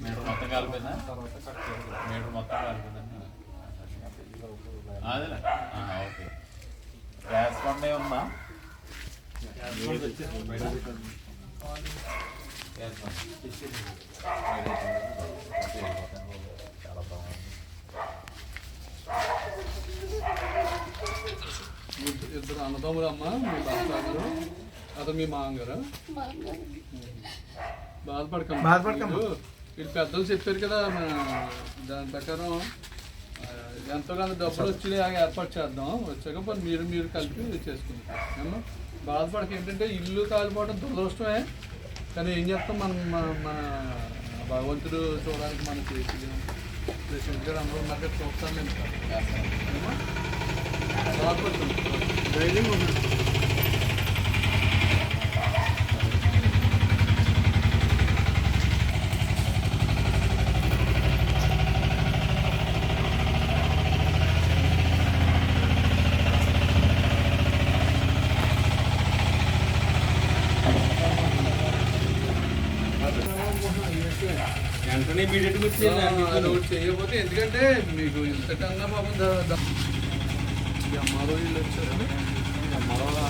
Metre మొత్తం కలిపిందా తర్వాత cut చేయాలి మీటర్ మొత్తం అదేలే. ఆహా, ఓకే. గ్యాస్ బండ ఉందా? గ్యాస్ బండ చాలా బాగుంది ఇద్దరు- ఇద్దరు అన్నదమ్ములు అమ్మ మీ బాధపడరు అతను మీ మామగారు. బాధపడకమ్మ బాధపడకమ్మ. వీళ్ళు- పెద్దలు చెప్పారు కదా మన దాని ప్రకారం ఎంతో కొంత డబ్బులు వచ్చి ఏర్పాటు చేద్దాం. వచ్చాక మరి మీరు మీరు కలిపి చేసుకుంటాం. బాధపడక ఏంటంటే ఇల్లు కాలిపోవడం దురదృష్టమే. కానీ ఏం చేస్తాం? మనం మన మన భగవంతుడు చూడడానికి మనకి ప్రెసిడెంట్ గారు అందరూ ఉన్నారు కదా, చూస్తాం నేను? బాధపడుతుంది ధైర్యంగా ఉండండి. వెంటనే ఇమీడియట్గా వచ్చి చేయకపోతే ఎందుకంటే మీకు ఇంతకన్నా పాపం అమ్మారో వీళ్ళు వచ్చారు ఈ అమ్మారో